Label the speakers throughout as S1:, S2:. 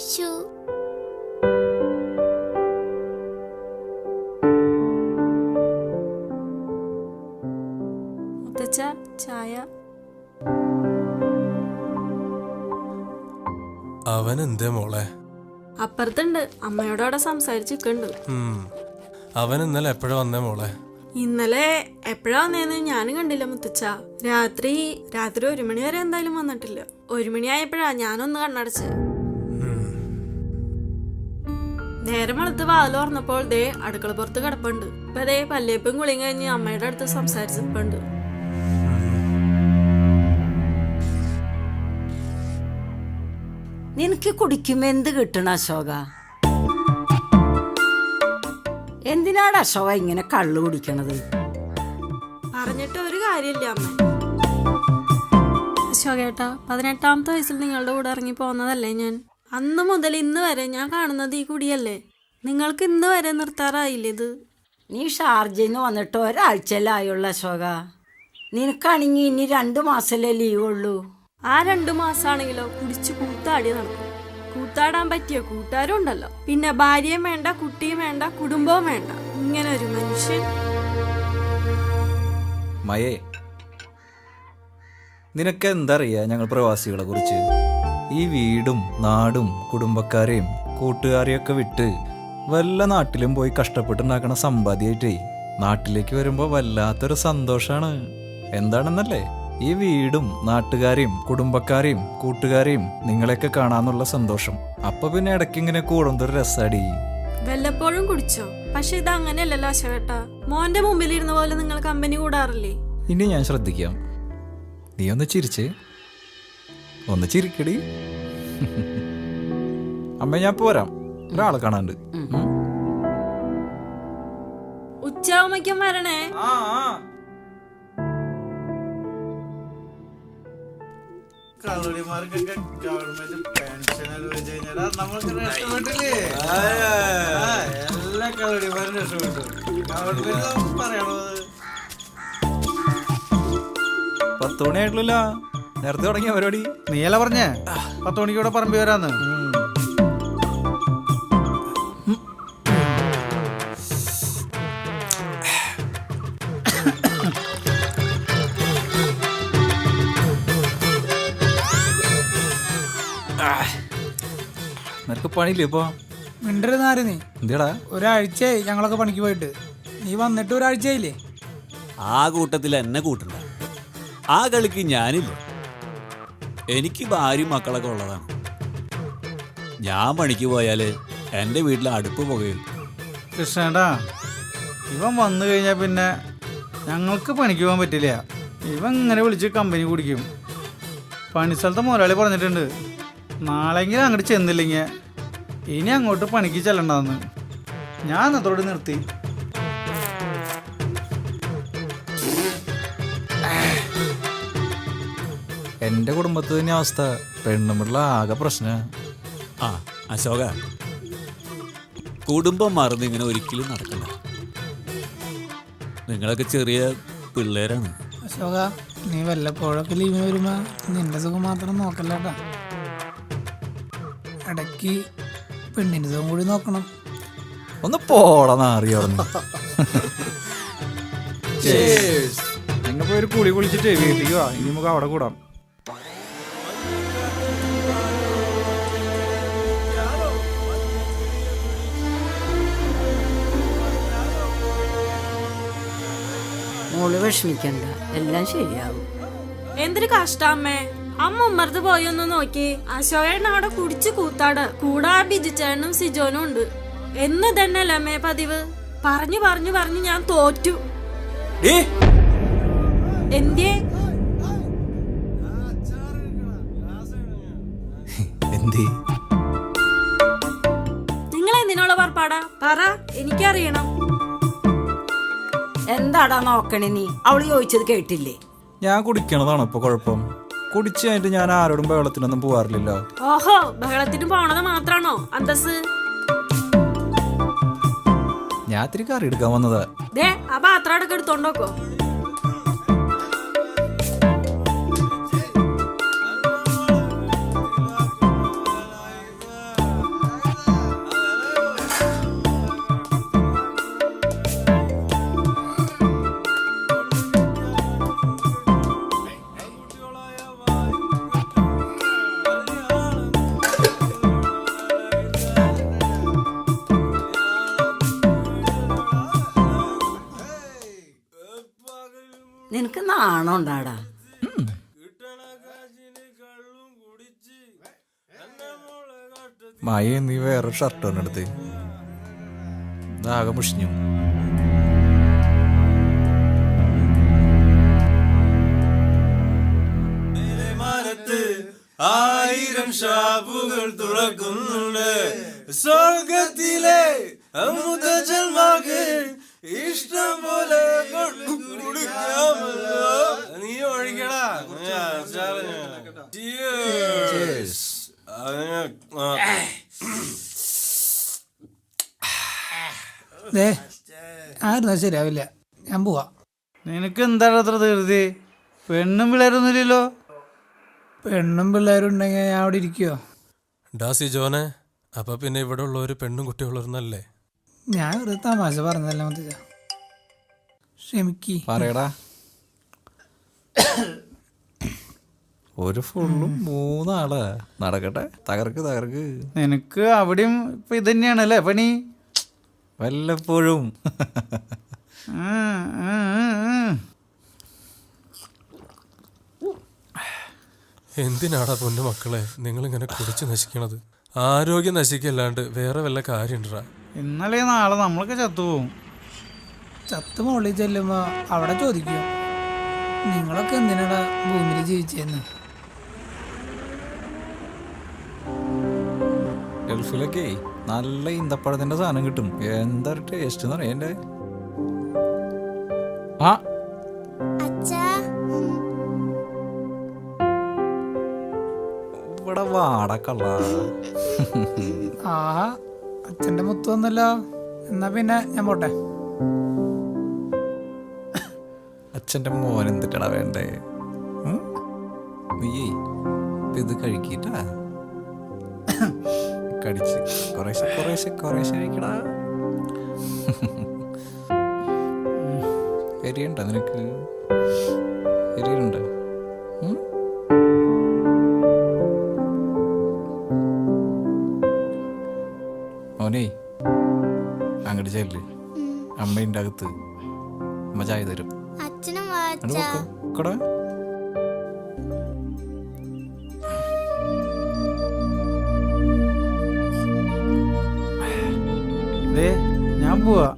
S1: ഷു
S2: മുത്തച്ഛ ചായ.
S3: അവൻ എന്തേ മോളെ?
S2: അപ്പുറത്തുണ്ട്. അമ്മയോടോടെ സംസാരിച്ചിട്ടുണ്ട്.
S3: അവൻ ഇന്നലെ എപ്പോഴാ വന്നേ മോളെ?
S2: ഇന്നലെ എപ്പോഴാ വന്നേന്ന് ഞാനും കണ്ടില്ല മുത്തച്ഛ. രാത്രി രാത്രി ഒരു മണി വരെ എന്തായാലും വന്നിട്ടില്ല. ഒരു മണിയായപ്പോഴാ ഞാനൊന്ന് കണ്ണടച്ച്. നേരം വെളുത്ത് വാതിൽ തുറന്നപ്പോൾ ദേ അടുക്കള പുറത്ത് കിടപ്പുണ്ട്. ഇപ്പൊ ദേ പല്ലേപ്പും കുളിയും കഴിഞ്ഞ് അമ്മയുടെ അടുത്ത് സംസാരിച്ചിട്ടുണ്ട്
S4: നിനക്ക് കുടിക്കുമ്പോ എന്ത് കിട്ടണ അശോക? എന്തിനാണ് അശോക ഇങ്ങനെ കള്ളു കുടിക്കണത്?
S2: പറഞ്ഞിട്ട് ഒരു കാര്യമില്ല അമ്മ. അശോകേട്ടാ പതിനെട്ടാമത്തെ വയസ്സിൽ നിങ്ങളുടെ കൂടെ ഇറങ്ങി പോകുന്നതല്ലേ ഞാൻ? അന്ന് മുതൽ ഇന്ന് വരെ ഞാൻ കാണുന്നത് ഈ കുടിയല്ലേ? നിങ്ങൾക്ക് ഇന്ന് വരെ നിർത്താറായില്ല ഇത്?
S4: നീ ഷാർജയിൽ നിന്ന് വന്നിട്ട് ഒരാഴ്ചയിലായുള്ള അശോക. നിനക്കാണെങ്കിൽ ഇനി രണ്ടു മാസമല്ലേ ലീവ് ഉള്ളൂ
S2: ആ രണ്ടു മാസാണെങ്കിലോ കുടിച്ച് കൂത്താടി നടക്കും. കൂത്താടാൻ പറ്റിയ കൂട്ടുകാരും ഉണ്ടല്ലോ. പിന്നെ ഭാര്യയും വേണ്ട കുട്ടിയും വേണ്ട കുടുംബവും വേണ്ട. ഇങ്ങനെ ഒരു മനുഷ്യൻ.
S5: മയേ നിനക്ക് എന്തറിയാ ഞങ്ങൾ പ്രവാസികളെ കുറിച്ച്? ഈ വീടും നാടും കുടുംബക്കാരെയും കൂട്ടുകാരെയൊക്കെ വിട്ട് വല്ല നാട്ടിലും പോയി കഷ്ടപ്പെട്ടുണ്ടാക്കണ സമ്പാദ്യമായിട്ടേ നാട്ടിലേക്ക് വരുമ്പോൾ വല്ലാത്തൊരു സന്തോഷാണ്. എന്താണെന്നല്ലേ? ഈ വീടും നാട്ടുകാരെയും കുടുംബക്കാരെയും കൂട്ടുകാരെയും നിങ്ങളെയൊക്കെ കാണാന്നുള്ള സന്തോഷം. അപ്പൊ പിന്നെ ഇടയ്ക്ക് ഇങ്ങനെ കൂടുന്നൊരു രസാടി.
S2: വല്ലപ്പോഴും കുടിച്ചോ. പക്ഷെ ഇത് അങ്ങനെയല്ലല്ലോ അശോകേട്ടാ മോന്റെ മുമ്പിൽ ഇരുന്ന പോലെ നിങ്ങൾ കമ്പനി കൂടാറില്ലേ?
S5: ഇനി ഞാൻ ശ്രദ്ധിക്കാം. നീ ഒന്ന് ചിരിച്ചേ. ഒന്ന് ചിരിക്കടി. അമ്മ ഞാൻ പോരാം. ഒരാളെ കാണാണ്ട്. ഉം.
S2: ഉച്ചയാവുമ്പയ്ക്കും വരണേ.
S6: കളരിമാർക്കൊക്കെ ഗവൺമെന്റ് പെൻഷൻ അനുവദിച്ചു കഴിഞ്ഞാൽ നമ്മൾക്ക് രക്ഷപ്പെട്ടില്ലേ? ആ, എല്ലാ കളരിമാരും രക്ഷപ്പെട്ടു. ഗവൺമെന്റ് പറയണത്
S5: പത്ത് മണിയായിട്ടില്ല നേരത്തെ തുടങ്ങിയ പരിപാടി?
S6: നീയല്ല പറഞ്ഞേ? പത്ത് മണിക്കൂടെ പറമ്പി വരാന്ന്.
S5: നിനക്ക് പണിയില്ലേ ഇപ്പൊ?
S7: മിണ്ടരുന്നാര് നീ
S5: എന്തിടാ?
S7: ഒരാഴ്ചയായി ഞങ്ങളൊക്കെ പണിക്ക് പോയിട്ട്. നീ വന്നിട്ട് ഒരാഴ്ചയായില്ലേ?
S8: ആ കൂട്ടത്തിൽ എന്നെ കൂട്ടണ്ട. ആ കളിക്ക് ഞാനില്ല. എനിക്ക് ഭാര്യയും മക്കളൊക്കെ ഉള്ളതാണ്. ഞാൻ പണിക്ക് പോയാൽ എന്റെ വീട്ടിൽ അടുപ്പ് പുകയും.
S6: കൃഷ്ണേട്ടാ ഇവൻ വന്നു കഴിഞ്ഞാൽ പിന്നെ ഞങ്ങൾക്ക് പണിക്ക് പോകാൻ പറ്റില്ല. ഇവൻ ഇങ്ങനെ വിളിച്ച് കമ്പനി കുടിക്കും. പണിസ്ഥലത്തെ മുതലാളി പറഞ്ഞിട്ടുണ്ട് നാളെങ്കിലും അങ്ങോട്ട് ചെന്നില്ലെങ്കിൽ ഇനി അങ്ങോട്ട് പണിക്ക് ചെല്ലണ്ടെന്ന്. ഞാൻ അതോട് നിർത്തി.
S5: എന്റെ കുടുംബത്തിൽ തന്നെ അവസ്ഥ. പെണ്ണുമുള്ള ആകെ പ്രശ്ന.
S8: ആ അശോക. കുടുംബം മറന്ന് ഇങ്ങനെ ഒരിക്കലും നടക്കില്ല നിങ്ങളൊക്കെ ചെറിയ പിള്ളേരാണ്.
S7: അശോക നീ വല്ലപ്പോഴൊക്കെ ലീവ് വരുമ്പോ നിന്റെ സുഖം മാത്രം നോക്കല്ലേട്ടാ ഇടയ്ക്ക് പെണ്ണിന്റെ സുഖം കൂടി നോക്കണം.
S5: ഒന്ന് പോടാ അറിയാവുന്ന
S6: നിങ്ങൾ പോയി ഒരു കുളി കുളിച്ചിട്ട് വീട്ടിലേക്ക് വാ. ഇനി നമുക്ക് അവിടെ കൂടാം.
S4: മോൾ വിഷമിക്കണ്ട. എല്ലാം ശരിയാവും.
S2: എന്തൊരു കഷ്ടമ്മേ അമ്മ. ഉമ്മർത്ത് പോയി ഒന്ന് നോക്കി. അശോകേട്ടൻ അവിടെ കുടിച്ച് കൂത്താട്. കൂടാ ബിജിച്ചേട്ടനും സിജോനും ഉണ്ട്. എന്ന് തന്നെയല്ലേ അല്ലമ്മേ പതിവ്? പറഞ്ഞു പറഞ്ഞു പറഞ്ഞു ഞാൻ തോറ്റു. എന്തേ
S5: എന്തേ?
S2: നിങ്ങൾ എന്തിനുള്ള പറപ്പാടാ? പറ. എനിക്കറിയണം.
S4: എന്താടാ നോക്കണേ നീ? അവൾ ചോദിച്ചത് കേട്ടില്ലേ?
S5: ഞാൻ കുടിക്കണതാണ് ഇപ്പൊ കുഴപ്പം. കുടിച്ചു കഴിഞ്ഞിട്ട് ഞാൻ ആരോടും ബഹളത്തിനൊന്നും പോവാറില്ലല്ലോ.
S2: ഓഹോ ബഹളത്തിന് പോണത് മാത്രാണോ? അന്തസ്
S5: ഞാൻ ഇത്തിരി കറി എടുക്കാൻ വന്നതാ.
S2: ദേ ആ പാത്രം അടക്കം എടുത്തോണ്ടോക്കോ
S4: നാണം ഉണ്ടാടാ.
S5: മായ നീ വേറെ ഷർട്ട് എടുത്ത്. ഇതാകെ മുഷിഞ്ഞു.
S3: ആയിരം ഷാപ്പുകൾ തുറക്കുന്നുണ്ട്. സ്വർഗത്തിലെ അമുത ജന്മാക്ക് ഇഷ്ടം പോലെ നീ ഒഴിക്കടാ.
S7: ആരും ശരിയാവില്ല ഞാൻ പോവാ.
S6: നിനക്ക് എന്താണ് അത്ര ധൃതി? പെണ്ണും പിള്ളേരൊന്നുമില്ലല്ലോ?
S7: പെണ്ണും പിള്ളേരും ഉണ്ടെങ്കിൽ ഞാൻ അവിടെ ഇരിക്കുവോ?
S3: ഡാസി ജോനെ അപ്പൊ പിന്നെ ഇവിടെ ഉള്ളവര് പെണ്ണും കുട്ടികളൊന്നല്ലേ
S7: ഞാൻ ഒരു തമാശ പറഞ്ഞതല്ല മുത്തച്ഛ? ക്ഷമിക്ക്.
S5: പറയടാ. ഒരു ഫുള്ളും മൂന്നാൾ. നടക്കട്ടെ. തകർക്ക് തകർക്ക്.
S6: നിനക്ക് അവിടെയും ഇപ്പൊ ഇത് തന്നെയാണ് അല്ലേ പണി?
S5: വല്ലപ്പോഴും.
S3: എന്തിനാടാ പൊന്നു മക്കളെ? നിങ്ങളിങ്ങനെ കുടിച്ച് നശിക്കണത്. ആരോഗ്യം നശിക്കല്ലാണ്ട് വേറെ വല്ല കാര്യണ്ടാ
S6: ഇന്നലെ നാളെ നമ്മളൊക്കെ ചത്തുപോകും.
S7: ചത്ത് മുകളിൽ ചെല്ലുമ്പോ അവിടെ ചോദിക്കും നിങ്ങളൊക്കെ എന്തിനാടാ ഭൂമിയിൽ ജീവിച്ചതെന്ന്
S5: ഗൾഫിലൊക്കെ നല്ല ഇന്തപ്പഴത്തിന്റെ സാധനം കിട്ടും. എന്താ ടേസ്റ്റ് എന്ന് അറിയണ്ടേ ആ. ഇവിടെ വാടക്കള്ള
S7: ആ അച്ഛന്റെ മുത്തു വന്നല്ലോ. എന്നാ പിന്നെ ഞാൻ പോട്ടെ.
S5: അച്ഛന്റെ മോൻ എന്തിട്ടടാ വേണ്ടേ? നീയേ ഇത് കഴിക്കിട്ടാ കടിച്ച്. കുറേശ്ശെ കുറേശ്ശെ കുറേശ്ശെ കഴിക്കടാ. എരിയുണ്ടോ നിനക്ക്? എരിയുണ്ടോ? ചെല്ല് അമ്മയുടെ അകത്ത് അമ്മ ചായ തരും.
S1: അച്ഛനും.
S5: കൊടാ.
S6: ഞാൻ പോവാ.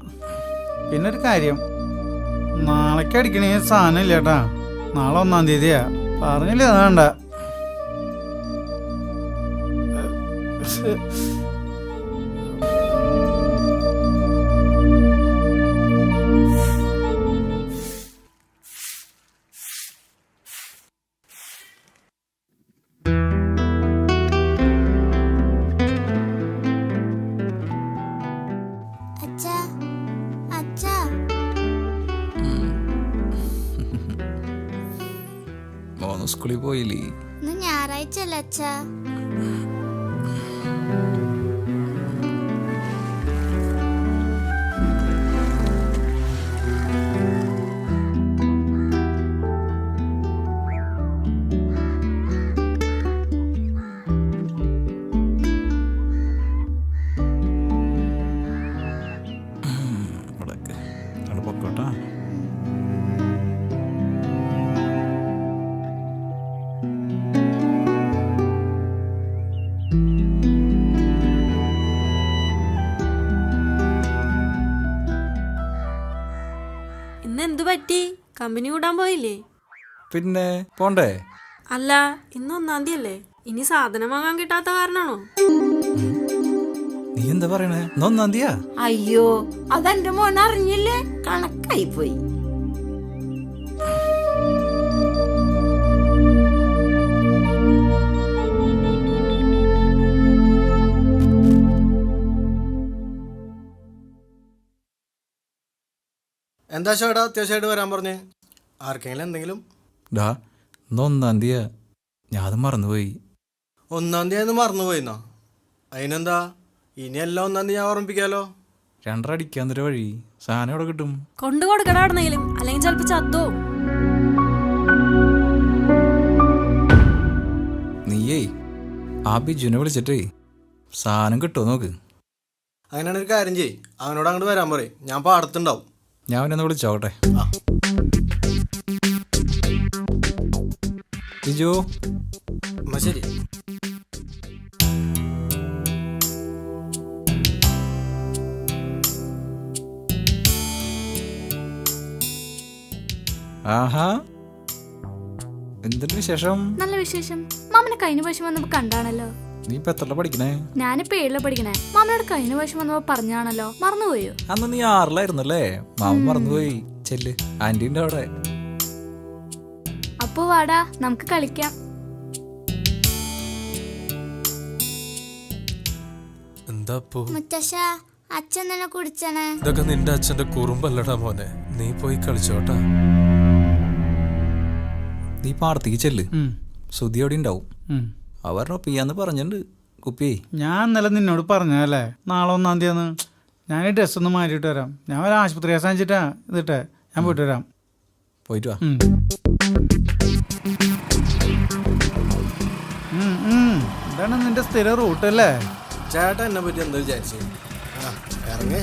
S6: പിന്നെ ഒരു കാര്യം. നാളേക്ക് അടിക്കണേ സാധനം ഇല്ല കേട്ടാ നാളെ ഒന്നാം തീയതിയാ. പറഞ്ഞില്ലേ അതാണ്ട
S2: muchacha. പറ്റി? കമ്പനി കൂടാൻ പോയില്ലേ?
S5: പിന്നെ പോണ്ടേ?
S2: അല്ല ഇന്ന് ഒന്നാം തീയതി അല്ലേ ഇനി സാധനം വാങ്ങാൻ കിട്ടാത്ത കാരണാണോ?
S5: നീ എന്താ പറയണേ? ഇന്ന് ഒന്നാം തീയാ
S4: അയ്യോ അതെന്റെ മോൻ അറിഞ്ഞില്ലേ? കണക്കായി പോയി.
S9: എന്താ ചേട്ടാ അത്യാവശ്യമായിട്ട് വരാൻ പറഞ്ഞ്? ആർക്കെങ്കിലും എന്തെങ്കിലും?
S5: ഡാ ഇന്ന് ഒന്നാം തീയാ ഞാൻ അത് മറന്നുപോയി.
S9: ഒന്നാം തീയതി മറന്നുപോയിന്നോ? അതിനെന്താ? ഇനി എല്ലാം ഒന്നാം തീയതി ഞാൻ ഓർമ്മിപ്പിക്കാലോ?
S5: രണ്ടര അടിക്കാൻ തര വഴി. സാധനം എവിടെ കിട്ടും?
S2: കൊണ്ടു കൊടുക്കണ ആടുന്നെങ്കിലും അല്ലെങ്കിൽ ചിലപ്പോ ചത്തോ.
S5: നീയേ ആ ബിജുവിനെ വിളിച്ചിട്ടേ. സാധനം കിട്ടുമോ നോക്ക്.
S9: അങ്ങനെയാണ് ഒരു കാര്യം ചെയ്യ്. അവനോട് അങ്ങോട്ട് വരാൻ പറയും. ഞാൻ പാടത്തുണ്ടാവും.
S5: ഞാൻ അവനെ ഒന്ന് വിളിച്ചോട്ടെ ജിജോ
S9: ശരി.
S5: ആഹാ. എന്തൊരു വിശേഷം?
S1: നല്ല വിശേഷം. മാമനെ കഴിഞ്ഞ പ്രാവശ്യം വന്നപ്പോ കണ്ടാണല്ലോ.
S5: നീ ഇപ്പൊ എത്ര പഠിക്കണേ?
S1: ഞാനിപ്പോ ഏഴിലെ പഠിക്കണേ. മാമനോട് കഴിഞ്ഞ പ്രാവശ്യം വന്നപ്പോ പറഞ്ഞാണല്ലോ മറന്നുപോയോ?
S5: അന്ന് നീ ആറിലായിരുന്നല്ലേ? മാമ മറന്നുപോയി. ചെല്ല്. ആന്റീന്റെ അവിടെ.
S1: അപ്പോ വാടാ നമുക്ക് കളിക്കാം.
S3: എന്താ അപ്പോ?
S1: മുത്തശ്ശ അച്ഛൻ തന്നെ കുടിച്ചണേ.
S3: ഇതൊക്കെ നിന്റെ അച്ഛന്റെ കുറുമ്പല്ലടാ മോനെ. നീ പോയി കളിച്ചോട്ടാ.
S5: നീ പാടത്തേക്ക് ചെല്ല്. സുധി അവിടെ ഉണ്ടാവും. അവരുടെ പിയാന്ന് പറഞ്ഞിട്ടുണ്ട്. കുപ്പി.
S6: ഞാൻ ഇന്നലെ നിന്നോട് പറഞ്ഞല്ലേ നാളെ ഒന്നാം തീയതി ഞാൻ ഈ ഡ്രസ്സ് ഒന്ന് മാറ്റിയിട്ട് വരാം. ഞാൻ ഒരു ആശുപത്രി കേസ് അയച്ചിട്ടാ ഇതിട്ടെ. ഞാൻ പോയിട്ട് വരാം.
S5: പോയിട്ട് വാ.
S6: ഇതാണ് നിന്റെ സ്ഥിര റൂട്ട് അല്ലേ?
S9: ചേട്ടൻ എന്നെ പറ്റി എന്താ വിചാരിച്ചു. ഇറങ്ങേ.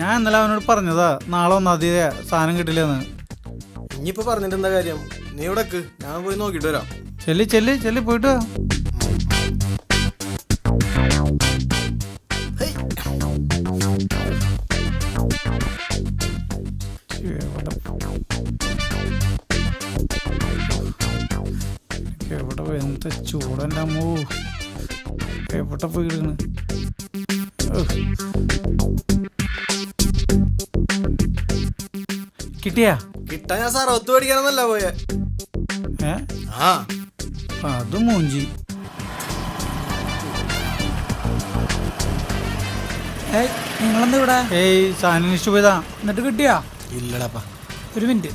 S6: ഞാൻ ഇന്നലെ അവനോട് പറഞ്ഞതാ നാളെ ഒന്നാം തീയതി സാധനം കിട്ടില്ലെന്ന്.
S9: ഇനിയിപ്പോ പറഞ്ഞിട്ട് എന്താ കാര്യം? നീ ഇവിടെ ഞാൻ പോയി നോക്കിട്ട് വരാം.
S6: ചെല്ലി ചെല്ലി ചെല്ലി പോയിട്ട് വാ. എവിടെ എവിടെ പോയി? എന്താ ചൂടന്റെ അമ്മോ. എവിടെ പോയിടുന്നു കിട്ടിയാ?
S9: കിട്ടാൻ ഞാൻ സാർ ഒത്തു പഠിക്കാനൊന്നല്ല പോയെ.
S6: ഏ?
S9: ആ.
S6: അത് മൂഞ്ചി.
S7: ഏയ് നിങ്ങളെന്താ ഇവിടെ?
S6: ഏയ് സാധനം ഇഷ്ടു പോയതാ.
S7: എന്നിട്ട് കിട്ടിയാ?
S9: ഇല്ലടാപ്പാ.
S7: ഒരു മിനിറ്റ്.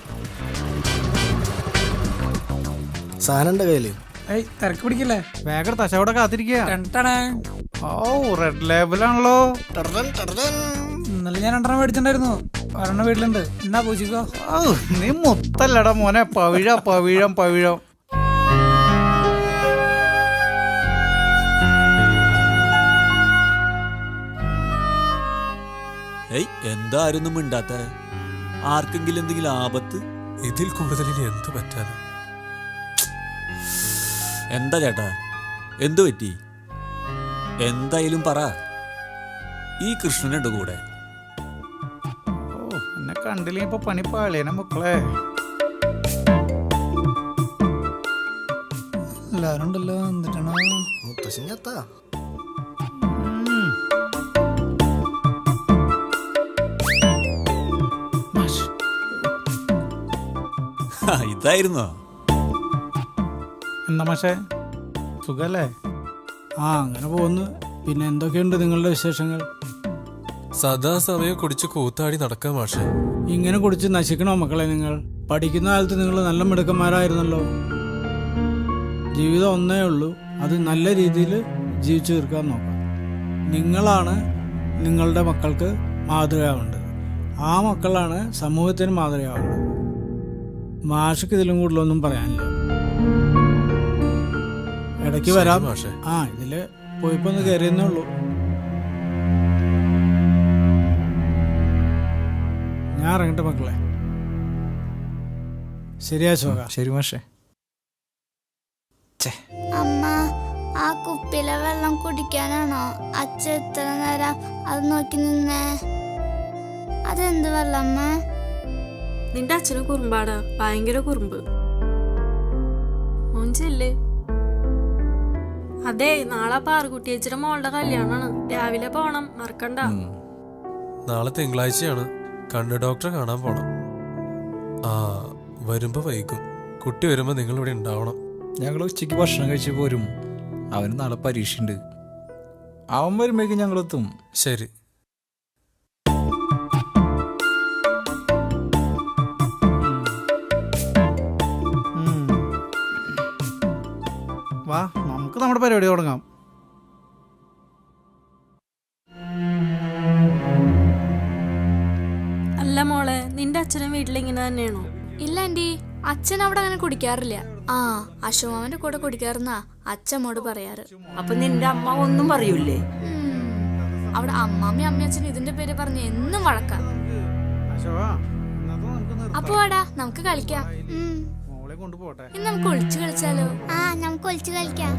S9: സാധനം ഉണ്ട് കയ്യിൽ?
S7: ഏയ് തിരക്ക് പിടിക്കില്ലേ?
S6: വേഗം തശവിടെ കാത്തിരിക്കുക.
S7: രണ്ടാണ്
S6: ഓ റെഡ് ലേബലാണല്ലോ
S9: ടടടൻ, ടടടൻ.
S7: ഇന്നലെ ഞാൻ രണ്ടെണ്ണം മേടിച്ചിട്ടുണ്ടായിരുന്നു. ഒരെണ്ണം വീട്ടിലുണ്ട്. എന്നാ പൂജിക്കോ
S6: ഔ, നീ മുത്തല്ലടാ മോനെ. പവിഴ പവിഴം പവിഴം.
S8: ഏയ് എന്തായിരുന്നു മിണ്ടാത്ത? ആർക്കെങ്കിലും എന്തെങ്കിലും ആപത്ത്?
S3: ഇതിൽ കൂടുതൽ ഇനി എന്ത് പറ്റാനാ?
S8: എന്താ ചേട്ടാ? എന്തു പറ്റി? എന്തായാലും പറ. ഈ കൃഷ്ണനുണ്ട് കൂടെ.
S6: ഓ എന്നെ കണ്ടില്ലേ? ഇപ്പൊ പണി പാളിയനെ മക്കളെ.
S7: എല്ലാരുണ്ടല്ലോ എന്നിട്ടാണോ
S9: മുത്തശ്ശൻ ചത്താ
S8: ഇതായിരുന്നോ.
S6: എന്താ മാഷേ? സുഖല്ലേ?
S7: ആ അങ്ങനെ പോകുന്നു. പിന്നെ എന്തൊക്കെയുണ്ട് നിങ്ങളുടെ വിശേഷങ്ങൾ?
S3: സദാസമയം കുടിച്ച് കൂത്താടി നടക്കാൻ മാഷേ.
S7: ഇങ്ങനെ കുടിച്ച് നശിക്കണോ മക്കളെ നിങ്ങൾ? പഠിക്കുന്ന കാലത്ത് നിങ്ങൾ നല്ല മിടുക്കന്മാരായിരുന്നല്ലോ. ജീവിതം ഒന്നേ ഉള്ളൂ. അത് നല്ല രീതിയിൽ ജീവിച്ചു തീർക്കാൻ നോക്കാം. നിങ്ങളാണ് നിങ്ങളുടെ മക്കൾക്ക് മാതൃകയാവേണ്ടത്. ആ മക്കളാണ് സമൂഹത്തിന് മാതൃകയാവേണ്ടത്. മാഷക്ക് ഇതിലും കൂടുതലൊന്നും പറയാനില്ല. ഇടയ്ക്ക് വരാം. ആ ഇതിൽ പോയിപ്പോ ഒന്ന് കയറിയെന്നേ ഉള്ളൂ. ഞാൻ ഇറങ്ങട്ടെ മക്കളെ. ശരിയാ ശോക
S5: ശരി മാഷേ.
S1: അമ്മ ആ കുപ്പിയിലെ വെള്ളം കുടിക്കാനാണോ? അച്ഛൻ ഇത്ര നേരം അത് നോക്കി നിന്നേ? അതെന്ത് വെള്ളമ്മ
S2: നിന്റെ അച്ഛന് കുറുമ്പാടാ. ഭയങ്കര കുറുമ്പ്. മോഞ്ചല്ലേ? ചെല്ല് അതെ നാളെ പാറുകുട്ടിയച്ചിയുടെ മോളുടെ കല്യാണമാണ് രാവിലെ പോണം മറക്കണ്ട.
S3: നാളെ തിങ്കളാഴ്ചയാണ്. കണ്ണ് ഡോക്ടറെ കാണാൻ പോണം. ആ വരുമ്പോ വൈകും. കുട്ടി വരുമ്പോ നിങ്ങൾ ഇവിടെ ഉണ്ടാവണം.
S5: ഞങ്ങൾ ഉച്ചയ്ക്ക് ഭക്ഷണം കഴിച്ച് പോരും. അവന് നാളെ പരീക്ഷയുണ്ട്. അവൻ വരുമ്പോഴേക്കും ഞങ്ങളെത്തും.
S3: ശരി.
S6: വാ നമുക്ക് നമ്മുടെ പരിപാടി തുടങ്ങാം.
S2: അല്ല മോളെ നിന്റെ അച്ഛനും വീട്ടിലിങ്ങനെ തന്നെയാണോ?
S1: ഇല്ല ആന്റി അച്ഛൻ അവിടെ അങ്ങനെ കുടിക്കാറില്ല. ആ അശോമാവന്റെ കൂടെ കുടിക്കാറുന്നാ അച്ഛമ്മോട് പറയാറ്.
S4: അപ്പൊ നിന്റെ അമ്മ ഒന്നും പറയൂലേ
S1: അവിടെ അമ്മാമ്മയും അമ്മയച്ഛനും ഇതിന്റെ പേര് പറഞ്ഞ് എന്നും വഴക്കാം.
S6: നിർത്താം.
S1: അപ്പൊ വാടാ നമുക്ക് കളിക്കാം.
S6: കൊണ്ട് പോട്ടെ.
S1: നമുക്ക് ഒളിച്ചു കളിച്ചാലോ?
S10: ആ നമുക്ക് ഒളിച്ചു കളിക്കാം.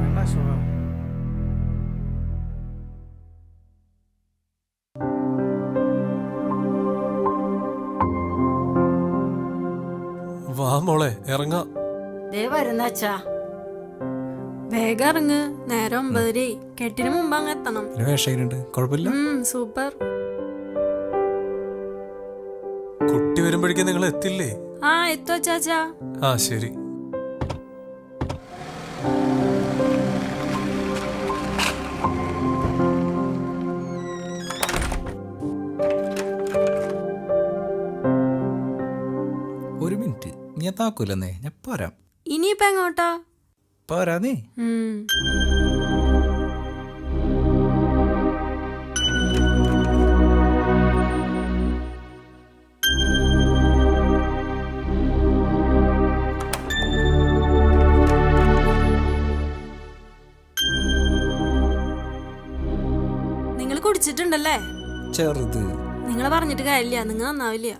S6: വേണ്ട
S3: വാ മോളെ ഇറങ്ങാ.
S4: ദേ വരുന്നച്ചാ
S2: വേഗം ഇറങ്ങ്. നേരം ഒമ്പതരേ കെട്ടിന് മുമ്പ് അങ്ങ് എത്തണം.
S5: കുഴപ്പമില്ല?
S2: സൂപ്പർ.
S3: കുട്ടി വരുമ്പോഴേക്കും നിങ്ങൾ എത്തില്ലേ?
S2: ആ എത്തോ ചാച്ചാ.
S3: ആ ശരി.
S5: ഒരു മിനിറ്റ്. ഞാൻ താക്കൂലെന്നേ. ഞാൻ പോരാം.
S2: ഇനിയിപ്പോ എങ്ങോട്ടാ?
S5: പോരാ നീ.
S2: ഉം. നിങ്ങൾ കുടിച്ചിട്ടുണ്ടല്ലേ
S5: ചെറുത്.
S2: നിങ്ങൾ പറഞ്ഞിട്ട് കാര്യമില്ല. നിങ്ങൾ നന്നാവില്ല.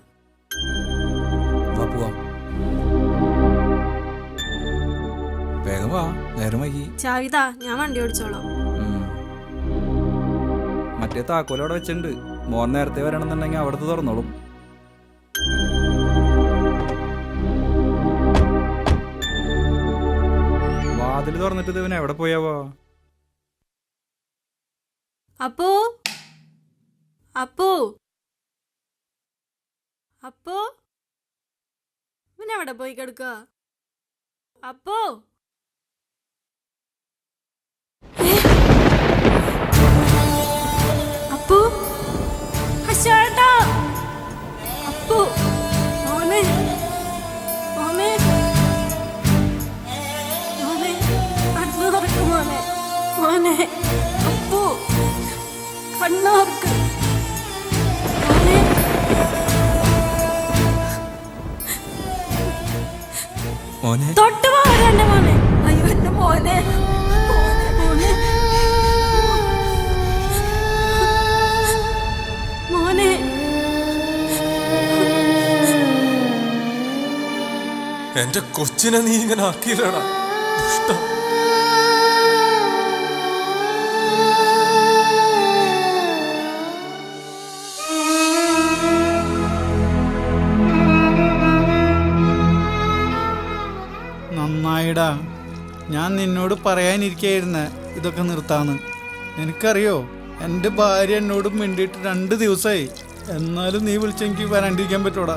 S5: വാ പോവാം. വേഗം വാ. നേരം വൈകി.
S2: ചാവിതാ ഞാൻ വണ്ടി ഓടിച്ചോളാം.
S5: മറ്റേ താക്കോൽ അവിടെ വെച്ചിട്ടുണ്ട്. മോൻ നേരത്തെ വരണമെന്നുണ്ടെങ്കിൽ അവിടുത്തെ തുറന്നോളും. വാതിൽ തുറന്നിട്ട് ഇവൻ എവിടെ പോയാവോ
S2: അപ്പോ? അപ്പോ? അപ്പോ? ഇവനെവിടെ പോയി കിടക്ക അപ്പോ? അപ്പു? ഹർഷേട്ടാ അപ്പു? മോനെ മോനെ മോനെ കണ്ണു തുറക്ക് മോനെ മോനെ അപ്പു? കണ്ണോർക്ക് മോനെ
S5: മോനെ.
S2: തൊട്ട് എന്റെ മോനെ. അയ്യോ എന്റെ മോനെ. മോനെ. മോനെ.
S3: എന്റെ കൊച്ചിനെ നീ ഇങ്ങനെ ആക്കിയില്ലടാ ദുഷ്ടം.
S6: നന്നായിടാ ഞാൻ നിന്നോട് പറയാനിരിക്കായിരുന്ന ഇതൊക്കെ നിർത്താന്ന്. എനിക്കറിയോ എന്റെ ഭാര്യ എന്നോട് മിണ്ടിയിട്ട് രണ്ട് ദിവസമായി എന്നാലും നീ വിളിച്ചെനിക്ക് വരാണ്ടിരിക്കാൻ പറ്റൂടാ.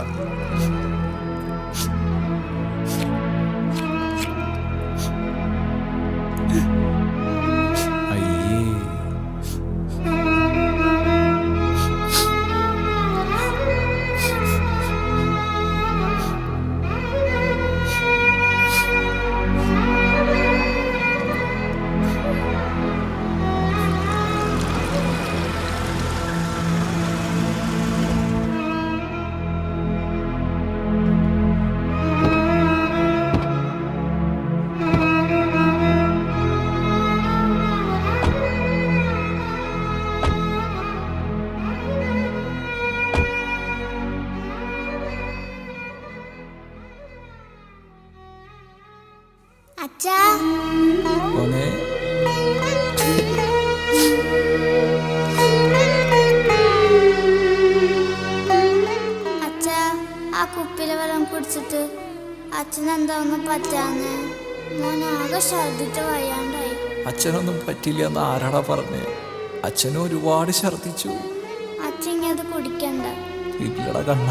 S5: പറ്റില്ല എന്ന് ആരാടാ പറഞ്ഞേ? അച്ഛനും ഒരുപാട് ഛർദിച്ചു
S10: അച്ഛൻ അത് കുടിക്കണ്ട.
S5: ഇല്ലട കണ്ണ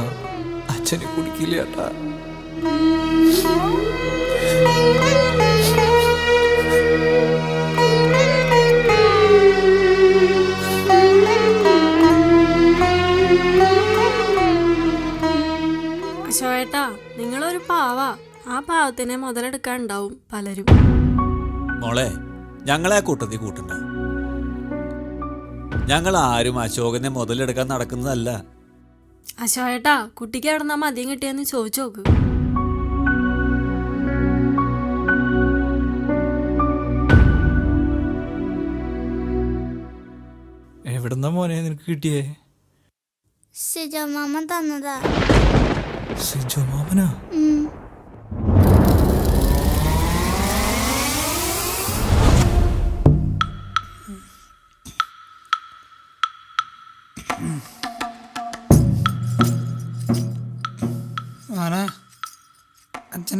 S5: അച്ഛന് കുടിക്കില്ല ഏട്ടാ.
S2: അശോയേട്ടാ നിങ്ങളൊരു പാവാ. ആ പാവത്തിനെ മുതലെടുക്കാൻ ഉണ്ടാവും പലരും.
S8: മോളെ ഞങ്ങളെ ആ കൂട്ടത്തിൽ കൂട്ടണ്ട? ഞങ്ങൾ ആരും അശോകനെ മുതലെടുക്കാൻ നടക്കുന്നതല്ല.
S2: അശോയേട്ടാ കുട്ടിക്ക് എവിടെന്നാ മദ്യം കിട്ടിയെന്ന് ചോദിച്ചു നോക്ക്.
S5: എവിടുന്നാ മോനെ നിനക്ക് കിട്ടിയേ?
S10: സിജോ മാമൻ തന്നതാ.
S5: സിജോ മാമനാ?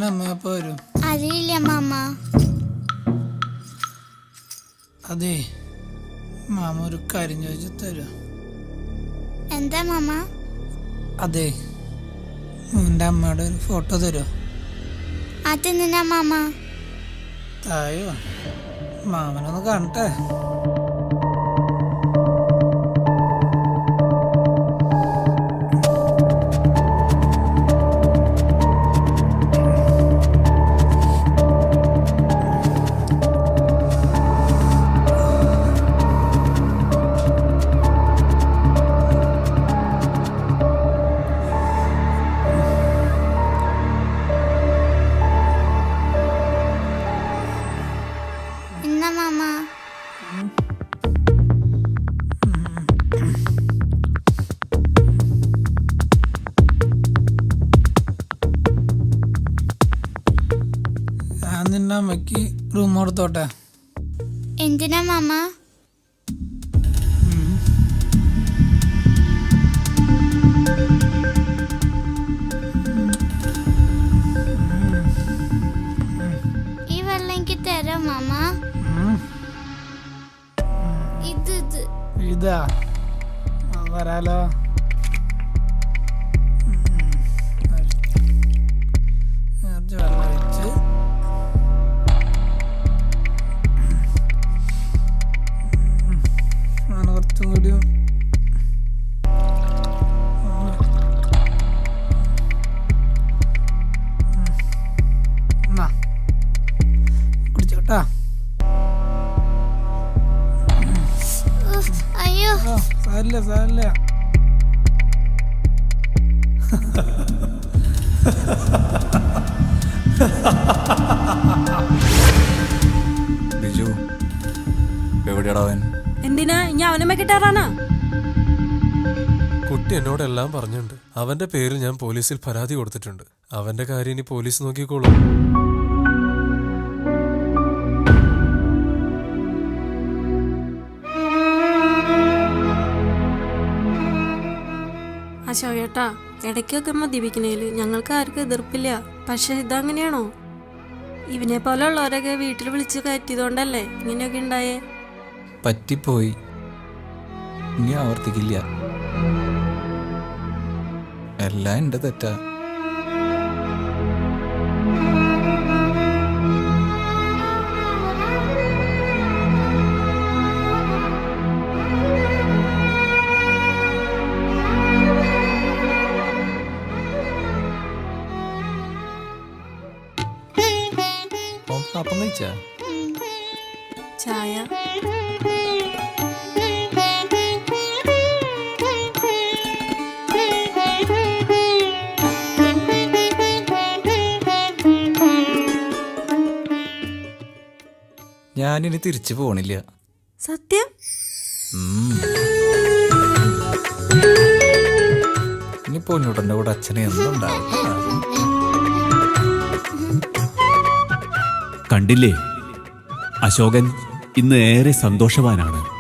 S7: അച്ഛനും അമ്മയപ്പോ വരും.
S10: അറിയില്ല മാമ.
S7: അതെ മാമ ഒരു കാര്യം ചോദിച്ചു തരൂ.
S10: എന്താ മാമ?
S7: അതെ നിന്റെ അമ്മയുടെ ഒരു ഫോട്ടോ തരുമോ
S10: അതെന്തിനാ മാമ?
S7: തായോ? മാമനൊന്ന് കാണട്ടെ. കൊടുത്തോട്ടെ?
S10: എന്തിനാ മാമ? ഈ വെള്ളം എനിക്ക് തരാം മാമ. ഇത് ഇത്.
S7: വരാലോ. കുറച്ചും കുടിച്ചോട്ടാ
S10: അയ്യോ.
S7: സാരില്ല സാരില്ല.
S5: ബിജു എവിടെയാടാ അവൻ?
S2: എന്തിനാ? ഇനി അവനമ്മ കിട്ടാറാണോ?
S3: കുട്ടി എന്നോടെല്ലാം പറഞ്ഞിട്ടുണ്ട്. അവന്റെ പേരിൽ ഞാൻ പോലീസിൽ പരാതി കൊടുത്തിട്ടുണ്ട്. അവന്റെ കാര്യം ഇനി പോലീസ് നോക്കിക്കോളും.
S2: അശോകേട്ടാ ഇടയ്ക്കൊക്കെ മദ്യപിക്കുന്നതിൽ ഞങ്ങൾക്ക് ആർക്കും എതിർപ്പില്ല. പക്ഷെ ഇതങ്ങനെയാണോ? ഇവനെ പോലെ ഉള്ളവരൊക്കെ വീട്ടിൽ വിളിച്ച് കയറ്റിയതുകൊണ്ടല്ലേ ഇങ്ങനെയൊക്കെ ഉണ്ടായേ?
S5: പറ്റിപ്പോയി. ഇനി ആവർത്തിക്കില്ല. എല്ലാം എന്റെ തെറ്റാ. അപ്പം കഴിച്ചാ?
S2: ചായ.
S5: ഞാനിനി തിരിച്ചു പോണില്ല.
S2: സത്യം.
S5: ഇനി പൊന്നൂട്ടന്റെ കൂടെ അച്ഛനെ എന്തുണ്ടാവും
S8: കണ്ടില്ലേ? അശോകൻ ഇന്ന് ഏറെ സന്തോഷവാനാണ്.